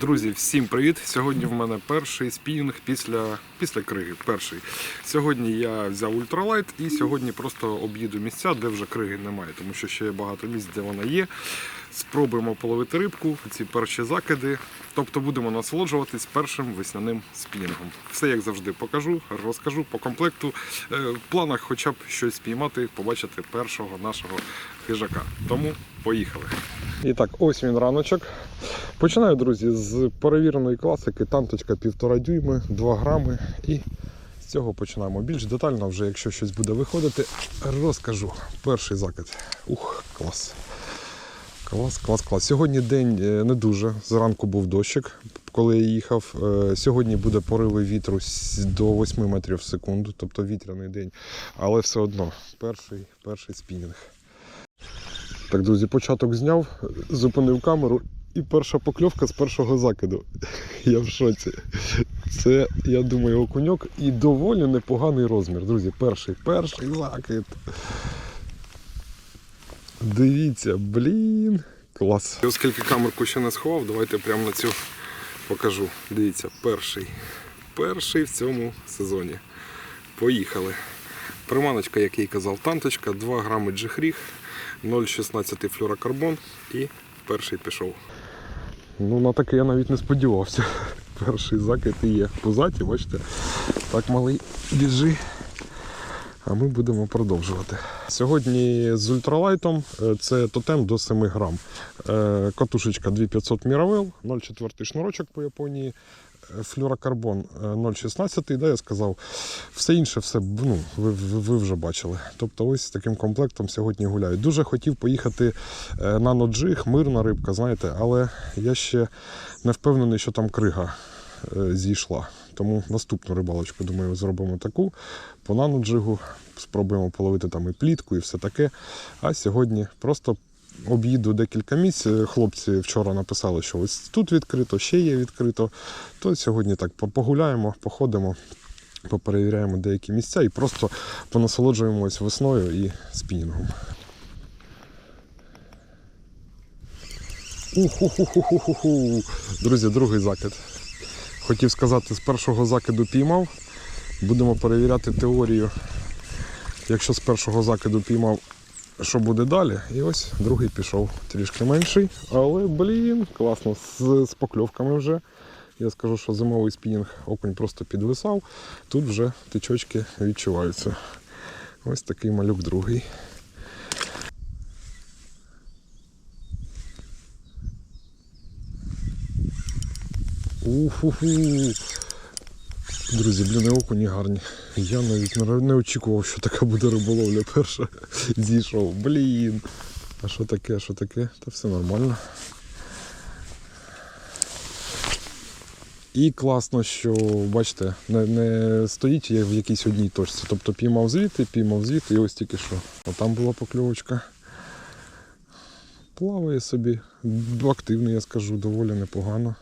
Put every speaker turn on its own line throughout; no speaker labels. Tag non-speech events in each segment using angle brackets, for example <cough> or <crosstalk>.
Друзі, всім привіт! Сьогодні в мене перший спінінг після, після криги. Перший. Сьогодні я взяв ультралайт і сьогодні просто об'їду місця, де вже криги немає, тому що ще є багато місць, де вона є. Спробуємо половити рибку, ці перші закиди. Тобто будемо насолоджуватись першим весняним спінінгом. Все як завжди покажу, розкажу по комплекту. Е, В планах хоча б щось спіймати, побачити першого нашого хижака. Тому поїхали. І так, ось він раночок. Починаю, друзі, з перевіреної класики, танточка 1,5 дюйми, 2 грами. І з цього починаємо. Більш детально, вже якщо щось буде виходити, розкажу. Перший закид. Ух, клас. Клас, клас, клас. Сьогодні день е, не дуже. Зранку був дощик, коли я їхав. Е, Сьогодні буде пориви вітру до 8 метрів в секунду, тобто вітряний день. Але все одно перший, перший спінінг. Так, друзі, початок зняв, зупинив камеру і перша покльовка з першого закиду. Я в шоці. Це, я думаю, окуньок і доволі непоганий розмір. Друзі, перший, перший закид. Дивіться, блін. Клас. Оскільки камерку ще не сховав, давайте прямо на цю покажу. Дивіться, перший. Перший в цьому сезоні. Поїхали. Приманочка, як я й казав, танточка, 2 грами джихріг, 0,16 флюрокарбон і перший пішов. Ну, на таке я навіть не сподівався. Перший закид і є. Пузаті, бачите, так малий біжи. А ми будемо продовжувати. Сьогодні з ультралайтом е, це тотем до 7 грам. Е, Катушечка 2500 Miravel, 0,4 шнурочок по Японії, флюрокарбон е, 0,16, да, я сказав. Все інше, все ну, ви, ви, вже бачили. Тобто ось з таким комплектом сьогодні гуляю. Дуже хотів поїхати е, на ноджиг, мирна рибка, знаєте, але я ще не впевнений, що там крига е, зійшла. Тому наступну рибалочку, думаю, зробимо таку по наноджигу. Спробуємо половити там і плітку, і все таке. А сьогодні просто об'їду декілька місць. Хлопці вчора написали, що ось тут відкрито, ще є відкрито. То сьогодні так погуляємо, походимо, поперевіряємо деякі місця і просто понасолоджуємось весною і спінінгом. Уху-ху-ху-ху-ху. Друзі, другий закид. Хотів сказати, з першого закиду піймав. Будемо перевіряти теорію. Якщо з першого закиду піймав, що буде далі. І ось другий пішов трішки менший. Але, блін, класно, з, з покльовками вже. Я скажу, що зимовий спінінг окунь просто підвисав. Тут вже тичочки відчуваються. Ось такий малюк другий. Уфу-фу. Друзі, блін, і окуні гарні. Я навіть не, очікував, що така буде риболовля перша. <laughs> Зійшов. Блін. А що таке, що таке? Та все нормально. І класно, що бачите, не, не стоїть я в якійсь одній точці. Тобто піймав звідти, піймав звідти і ось тільки що. А там була покльовочка. Плаває собі. Активний, я скажу, доволі непогано.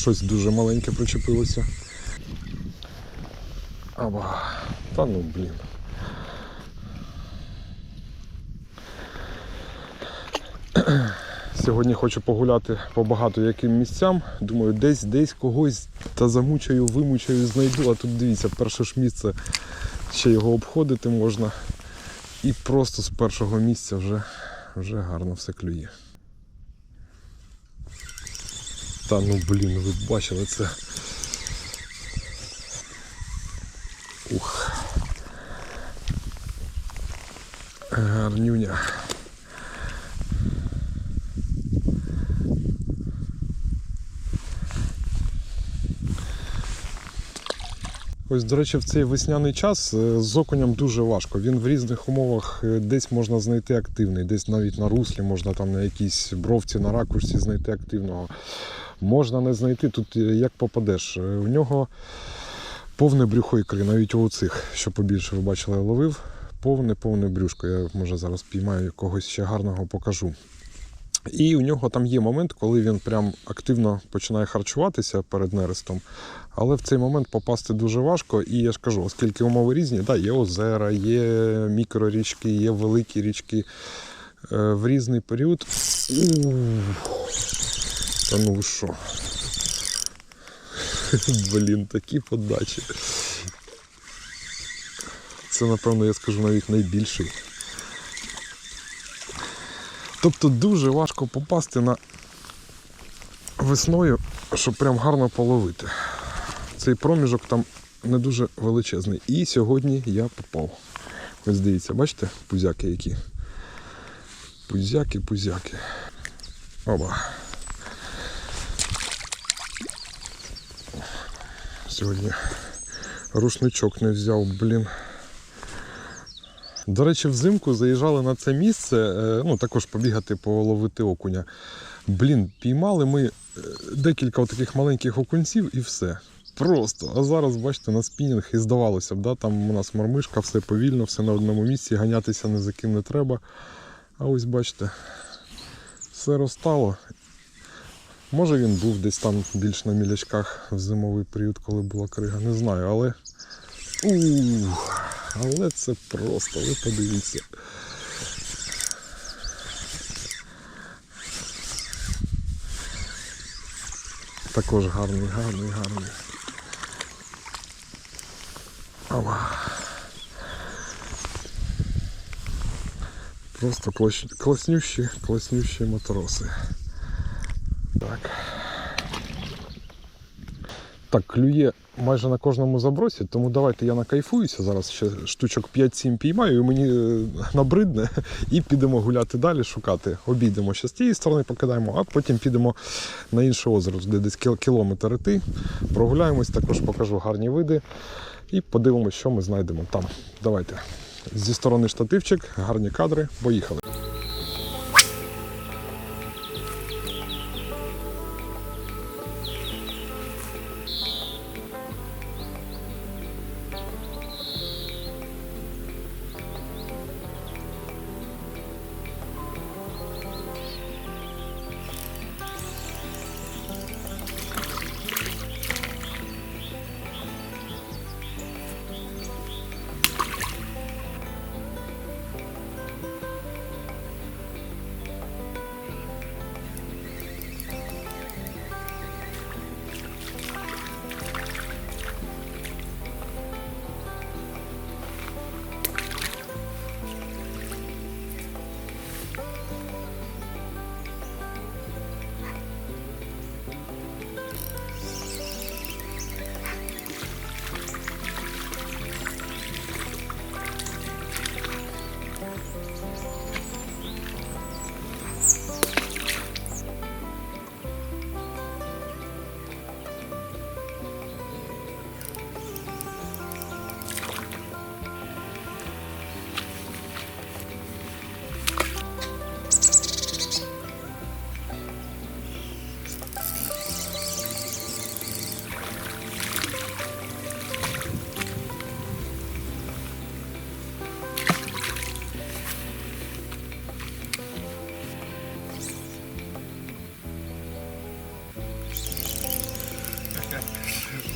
Щось дуже маленьке причепилося. Аба. Та ну блін. <clears throat> Сьогодні хочу погуляти по багато яким місцям. Думаю, десь десь когось та замучаю, вимучаю, знайду. А тут дивіться, перше ж місце ще його обходити можна. І просто з першого місця вже, вже гарно все клює. Та ну блін, ви бачили це. Ух. Гарнюня. Ось, до речі, в цей весняний час е, з окунем дуже важко. Він в різних умовах е, десь можна знайти активний, десь навіть на руслі, можна там на якійсь бровці, на ракушці знайти активного. Можна не знайти тут е, як попадеш. Е, В нього повне брюхо ікри, навіть у цих, що побільше ви бачили, я ловив. Повне, повне брюшко. Я може зараз піймаю когось ще гарного покажу. І у нього там є момент, коли він прям активно починає харчуватися перед нерестом. Але в цей момент попасти дуже важко. І я ж кажу, оскільки умови різні, да, є озера, є мікрорічки, є великі річки. Е, В різний період. Та ну що? <laughs> Блін, такі подачі. Це, напевно, я скажу навіть найбільший. Тобто дуже важко попасти на весною, щоб прям гарно половити. Цей проміжок там не дуже величезний. І сьогодні я попав. Ось дивіться, бачите, пузяки які. Пузяки, пузяки. Оба. Сьогодні рушничок не взяв, блін. До речі, взимку заїжджали на це місце, е, ну також побігати половити окуня. Блін, піймали ми е, декілька таких маленьких окунців і все. Просто. А зараз, бачите, на спінінг і здавалося б, да, там у нас мормишка, все повільно, все на одному місці, ганятися ні за ким не треба. А ось бачите, все розстало. Може він був десь там більш на мілячках в зимовий період, коли була крига, не знаю, але. Ух, але це просто, ви подивіться. Також гарний, гарний, гарний. Ава. Просто клас... класнющі, класнющі матроси. Так. Так, клює майже на кожному забросі, тому давайте я накайфуюся. Зараз ще штучок 5-7 піймаю, і мені е, набридне, і підемо гуляти далі, шукати. Обійдемо ще з тієї сторони, покидаємо, а потім підемо на інше озеро, де десь кілометр іти. Прогуляємось, також покажу гарні види і подивимося, що ми знайдемо там. Давайте. Зі сторони штативчик, гарні кадри, поїхали.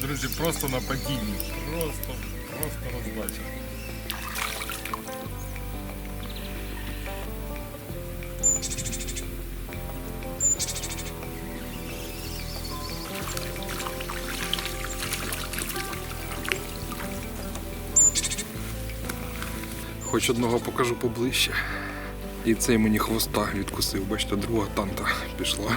Друзі, просто на падінні. Просто, просто роздача.
Хоч одного покажу поближче. І цей мені хвоста відкусив, бачите, друга танта пішла.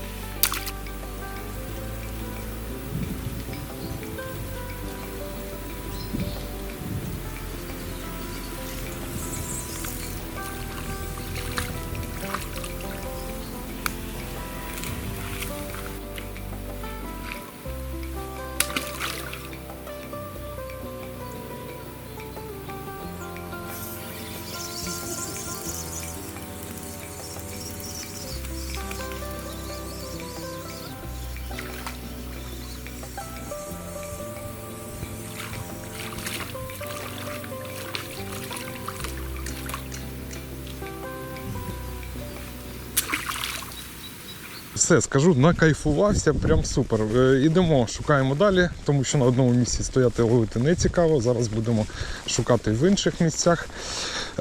Все, скажу, накайфувався, прям супер. Е, Ідемо, шукаємо далі, тому що на одному місці стояти ловити не цікаво. Зараз будемо шукати в інших місцях.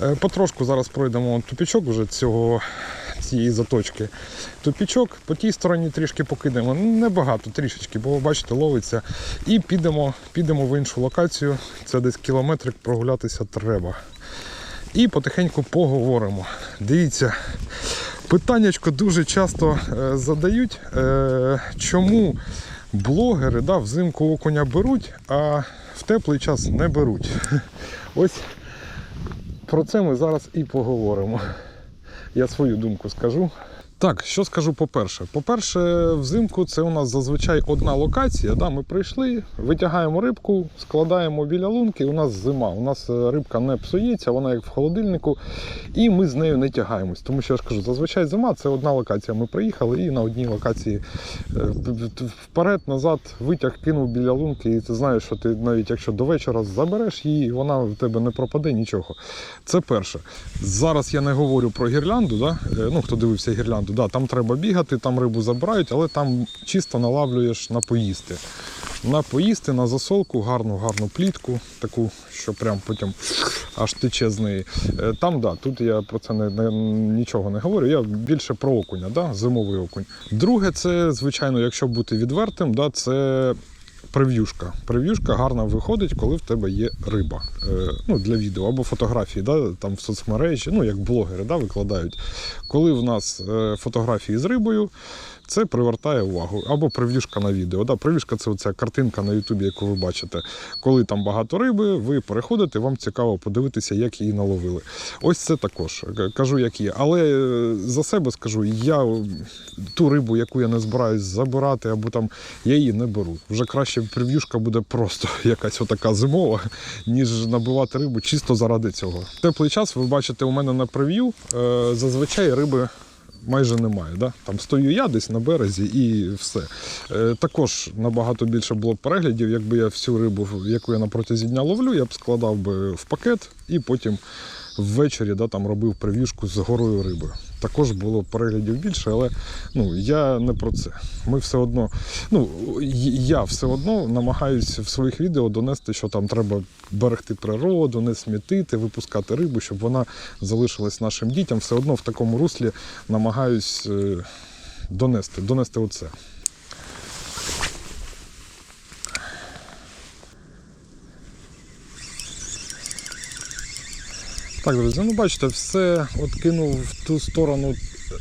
Е, Потрошку зараз пройдемо тупічок вже цього, цієї заточки. Тупічок по тій стороні трішки покидемо. Ну, Небагато, трішечки, бо бачите, ловиться. І підемо, підемо в іншу локацію. Це десь кілометрик прогулятися треба. І потихеньку поговоримо. Дивіться, питаннячко дуже часто е, задають, е, чому блогери да, взимку окуня беруть, а в теплий час не беруть. Ось про це ми зараз і поговоримо. Я свою думку скажу. Так, що скажу по-перше? По-перше, взимку це у нас зазвичай одна локація. Да? Ми прийшли, витягаємо рибку, складаємо біля лунки. У нас зима. У нас е, рибка не псується, вона як в холодильнику, і ми з нею не тягаємось. Тому що я ж кажу, зазвичай зима це одна локація. Ми приїхали і на одній локації е, вперед, назад витяг кинув біля лунки, і ти знаєш, що ти навіть якщо до вечора забереш її, вона в тебе не пропаде нічого. Це перше. Зараз я не говорю про гірлянду. Да? Е, Ну, хто дивився гірлянду, да, там треба бігати, там рибу забирають, але там чисто налавлюєш на поїсти. На поїсти, на засолку, гарну, гарну плітку, таку, що прям потім аж тече з неї. Е, Там, да, тут я про це не, не, нічого не говорю. Я більше про окуня, да, зимовий окунь. Друге, це, звичайно, якщо бути відвертим, да, це прев'юшка. Прев'юшка гарно виходить, коли в тебе є риба. Е, ну, для відео або фотографії, да, там в соцмережі, ну як блогери да, викладають. Коли в нас е, фотографії з рибою, це привертає увагу. Або прев'юшка на відео. Да, прев'юшка це оця картинка на Ютубі, яку ви бачите. Коли там багато риби, ви переходите, вам цікаво подивитися, як її наловили. Ось це також кажу, як є. Але е, за себе скажу, я е, ту рибу, яку я не збираюсь забирати, або там я її не беру. Вже краще прев'юшка буде просто <laughs> якась отака зимова, ніж набивати рибу чисто заради цього. Теплий час ви бачите у мене на прев'ю е, зазвичай риби. Майже немає. Да? Там стою я десь на березі і все. Е, також набагато більше було б переглядів, якби я всю рибу, яку я на протязі дня ловлю, я б складав би в пакет і потім ввечері да, там робив прев'юшку з горою риби. Також було переглядів більше, але ну, я не про це. Ми все одно, ну, я все одно намагаюся в своїх відео донести, що там треба берегти природу, не смітити, випускати рибу, щоб вона залишилась нашим дітям. Все одно в такому руслі намагаюсь е, донести, донести оце. Так, друзі, ну бачите, все от кинув в ту сторону,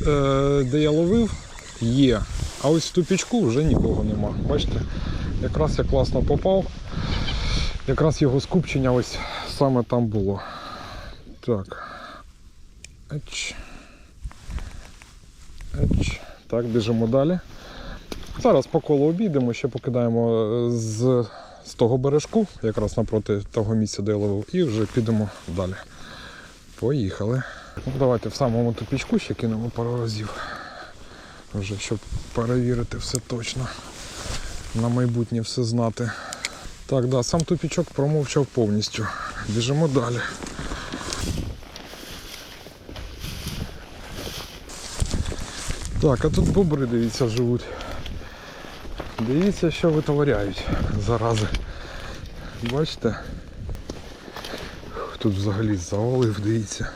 е, де я ловив, є. А ось в тупічку вже нікого нема. Бачите, якраз я класно попав. Якраз його скупчення ось саме там було. Так. Еч. Еч. Так, біжимо далі. Зараз по колу обійдемо, ще покидаємо е, з, з того бережку, якраз напроти того місця, де я ловив, і вже підемо далі. Поїхали. Ну, давайте в самому тупічку ще кинемо пару разів. Вже щоб перевірити все точно. На майбутнє все знати. Так, да, сам тупічок промовчав повністю. Біжимо далі. Так, а тут бобри, дивіться, живуть. Дивіться, що витворяють зарази. Бачите? Тут взагалі завалив, дивіться.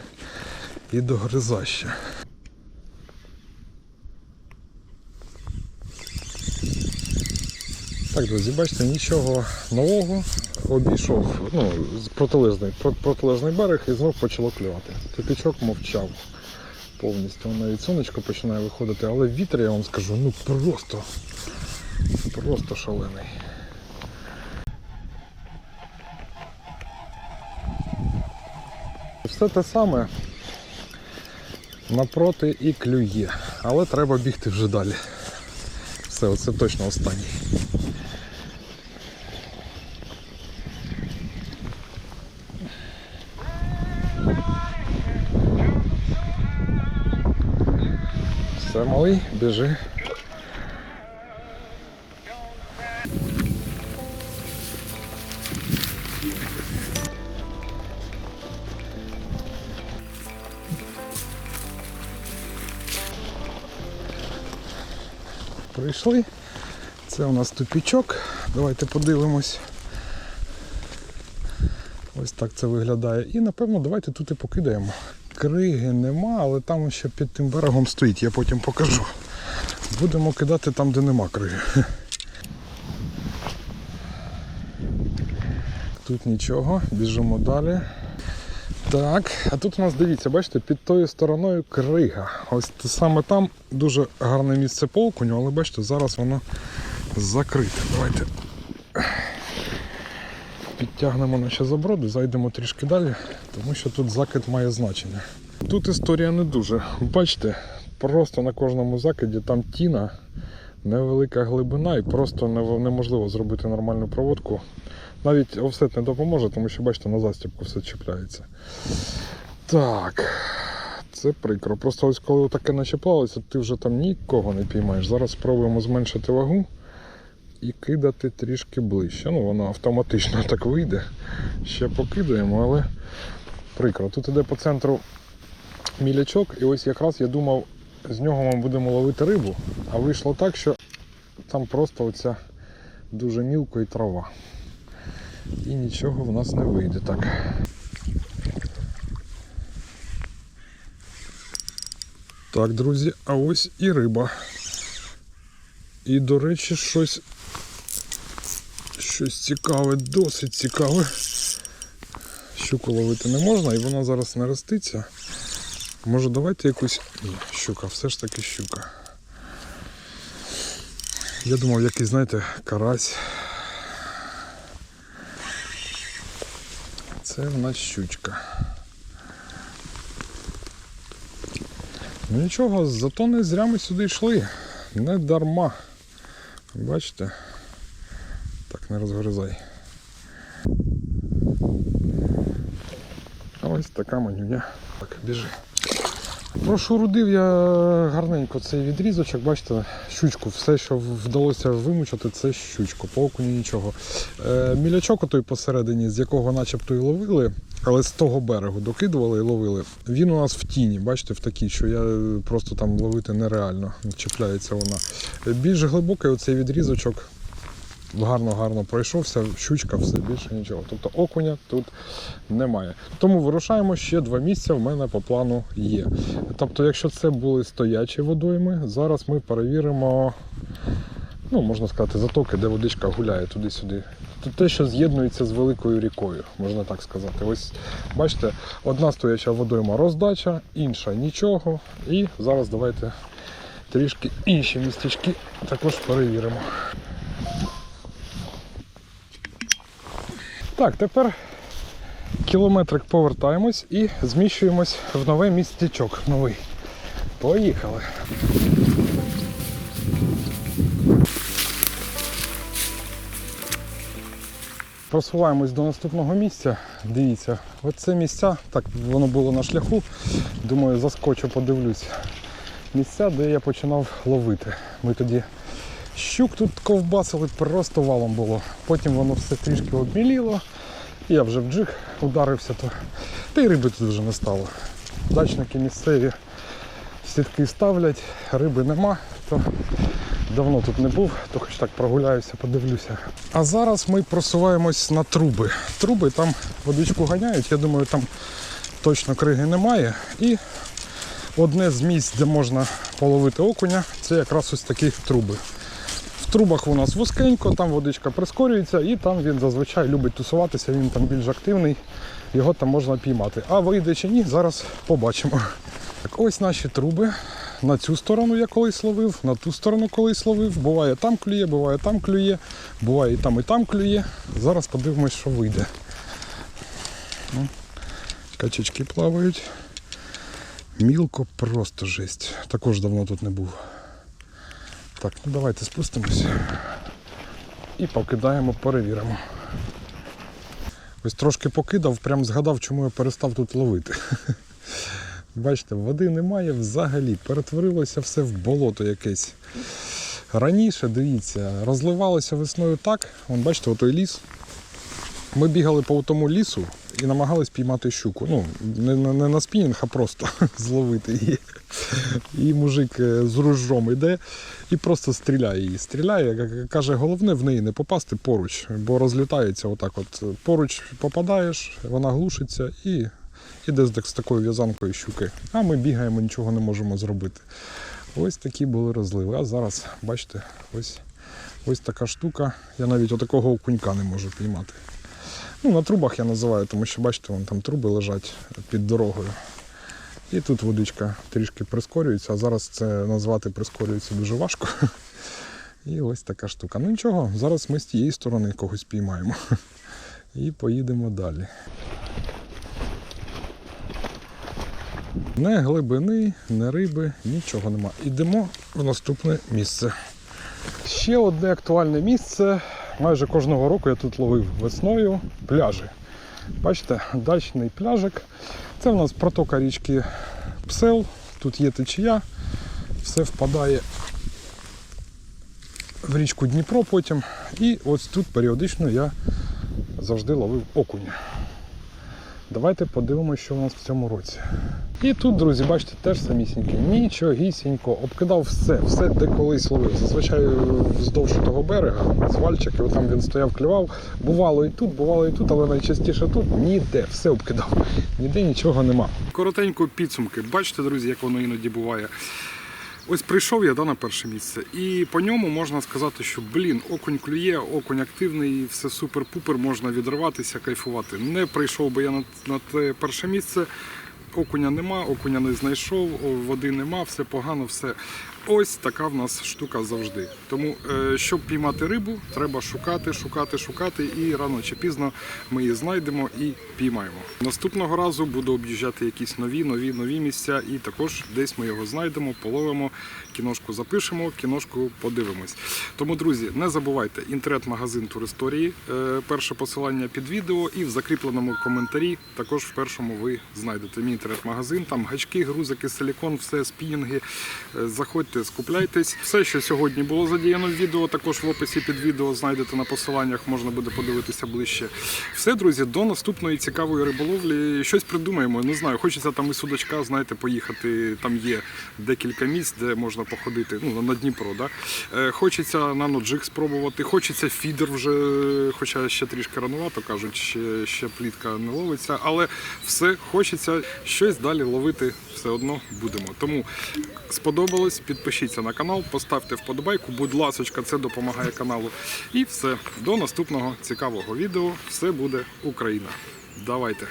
І до гризаща. Так, друзі, бачите, нічого нового. Обійшов ну, протилежний, протилежний берег і знов почало клювати. Тупічок мовчав повністю. Навіть сонечко починає виходити, але вітер, я вам скажу, ну просто, просто шалений. Все те саме напроти і клює, але треба бігти вже далі. Все, оце точно останній. Все, малий, біжи. Прийшли. Це у нас тупічок. Давайте подивимось. Ось так це виглядає. І напевно давайте тут і покидаємо. Криги нема, але там ще під тим берегом стоїть, я потім покажу. Будемо кидати там, де нема криги. Тут нічого, біжимо далі. Так, а тут у нас дивіться, бачите, під тою стороною крига. Ось саме там дуже гарне місце по окуню, але бачите, зараз воно закрите. Давайте підтягнемо наші заброди, зайдемо трішки далі, тому що тут закид має значення. Тут історія не дуже. Бачите, просто на кожному закиді там тіна, невелика глибина і просто неможливо зробити нормальну проводку. Навіть офсет не допоможе, тому що бачите, на застібку все чіпляється. Так, це прикро. Просто ось коли таке начеплалося, ти вже там нікого не піймаєш. Зараз спробуємо зменшити вагу і кидати трішки ближче. Ну, воно автоматично так вийде. Ще покидаємо, але прикро. Тут іде по центру мілячок, і ось якраз я думав, з нього ми будемо ловити рибу, а вийшло так, що там просто оця дуже мілко і трава. І нічого в нас не вийде так. Так, друзі, а ось і риба. І, до речі, щось, щось цікаве, досить цікаве. Щуку ловити не можна і вона зараз не роститься. Може давайте якусь. Ні, щука, все ж таки щука. Я думав, якийсь, знаєте, карась. Це в нас щучка. Ну нічого, зато не зря ми сюди йшли. Не дарма. Бачите? Так, не розгризай. Ось така манюня. Так, біжи. Прошурудив я гарненько цей відрізочок, бачите, щучку, все, що вдалося вимучити, це щучку, по окуні нічого. Е, мілячок отой посередині, з якого начебто і ловили, але з того берегу докидували і ловили. Він у нас в тіні, бачите, в такій, що я просто там ловити нереально, чіпляється вона. Більш глибокий оцей відрізочок. Гарно-гарно пройшовся, щучка, все більше нічого. Тобто окуня тут немає. Тому вирушаємо ще два місця в мене по плану є. Тобто, якщо це були стоячі водойми, зараз ми перевіримо, ну, можна сказати, затоки, де водичка гуляє туди-сюди. Те, що з'єднується з великою рікою, можна так сказати. Ось бачите, одна стояча водойма роздача, інша нічого. І зараз давайте трішки інші містечки також перевіримо. Так, тепер кілометрик повертаємось і зміщуємось в нове містечок. Новий. Поїхали. Просуваємось до наступного місця. Дивіться, оце місця, так воно було на шляху. Думаю, заскочу, подивлюсь. Місця, де я починав ловити. Ми тоді щук тут ковбасили, просто валом було. Потім воно все трішки обміліло. Я вже в джиг ударився, то та й риби тут вже не стало. Дачники місцеві сітки ставлять, риби нема, то давно тут не був, то хоч так прогуляюся, подивлюся. А зараз ми просуваємось на труби. Труби там водичку ганяють, я думаю, там точно криги немає. І одне з місць, де можна половити окуня, це якраз ось такі труби. Трубах у нас вузькенько, там водичка прискорюється і там він зазвичай любить тусуватися, він там більш активний, його там можна піймати. А вийде чи ні, зараз побачимо. Так, ось наші труби. На цю сторону я колись ловив, на ту сторону колись ловив. Буває там клює, буває там клює, буває і там, і там клює. Зараз подивимось, що вийде. Ну, Качечки плавають. Мілко просто жесть. Також давно тут не був. Так, ну давайте спустимося і покидаємо, перевіримо. Ось трошки покидав, прям згадав, чому я перестав тут ловити. Бачите, води немає взагалі. Перетворилося все в болото якесь. Раніше, дивіться, розливалося весною так. Вон, бачите, отой ліс. Ми бігали по тому лісу і намагались піймати щуку. Ну, не, не, на спінінг, а просто <laughs> зловити її. І мужик е, з ружом йде і просто стріляє її. Стріляє, к- каже, головне в неї не попасти поруч, бо розлітається отак. От поруч попадаєш, вона глушиться і іде з такою в'язанкою щуки. А ми бігаємо, нічого не можемо зробити. Ось такі були розливи. А зараз, бачите, ось, ось така штука. Я навіть отакого окунька не можу піймати. Ну, на трубах я називаю, тому що бачите, вон там труби лежать під дорогою. І тут водичка трішки прискорюється, а зараз це назвати прискорюється дуже важко. <laughs> І ось така штука. Ну нічого, зараз ми з тієї сторони когось піймаємо. <laughs> І поїдемо далі. Не глибини, не риби, нічого нема. Ідемо в наступне місце. Ще одне актуальне місце. Майже кожного року я тут ловив весною пляжі. Бачите, дачний пляжик. Це в нас протока річки Псел. Тут є течія, все впадає в річку Дніпро потім. І ось тут періодично я завжди ловив окуня. Давайте подивимося, що у нас в цьому році. І тут, друзі, бачите, теж самісіньке. Нічогісінько, обкидав все, все де колись ловив. Зазвичай вздовж того берега, звальчик, і там він стояв, клював. Бувало і тут, бувало і тут, але найчастіше тут ніде, все обкидав. Ніде нічого нема. Коротенько підсумки. Бачите, друзі, як воно іноді буває. Ось прийшов я да, на перше місце, і по ньому можна сказати, що блін, окунь клює, окунь активний, все супер-пупер, можна відриватися, кайфувати. Не прийшов би я на, на те перше місце. Окуня нема, окуня не знайшов, води нема, все погано, все. Ось така в нас штука завжди. Тому, е, щоб піймати рибу, треба шукати, шукати, шукати, і рано чи пізно ми її знайдемо і піймаємо. Наступного разу буду об'їжджати якісь нові, нові, нові місця, і також десь ми його знайдемо, половимо, кіношку запишемо, кіношку подивимось. Тому, друзі, не забувайте інтернет-магазин Туристорії. Е, Перше посилання під відео і в закріпленому коментарі також в першому ви знайдете мій інтернет-магазин. Там гачки, грузики, силікон, все спінінги. Е, Заходьте, скупляйтесь. Все, що сьогодні було задіяно в відео, також в описі під відео знайдете на посиланнях, можна буде подивитися ближче. Все, друзі, до наступної цікавої риболовлі. Щось придумаємо. Не знаю, хочеться там і судачка, знаєте, поїхати. Там є декілька місць, де можна походити. Ну, на Дніпро, да? Е, Хочеться на ноджик спробувати, хочеться фідер вже, хоча ще трішки ранувато кажуть, ще, ще плітка не ловиться, але все хочеться щось далі ловити все одно будемо. Тому сподобалось, підпишіться на канал, поставте вподобайку, будь ласочка, це допомагає каналу. І все. До наступного цікавого відео. Все буде Україна. Давайте.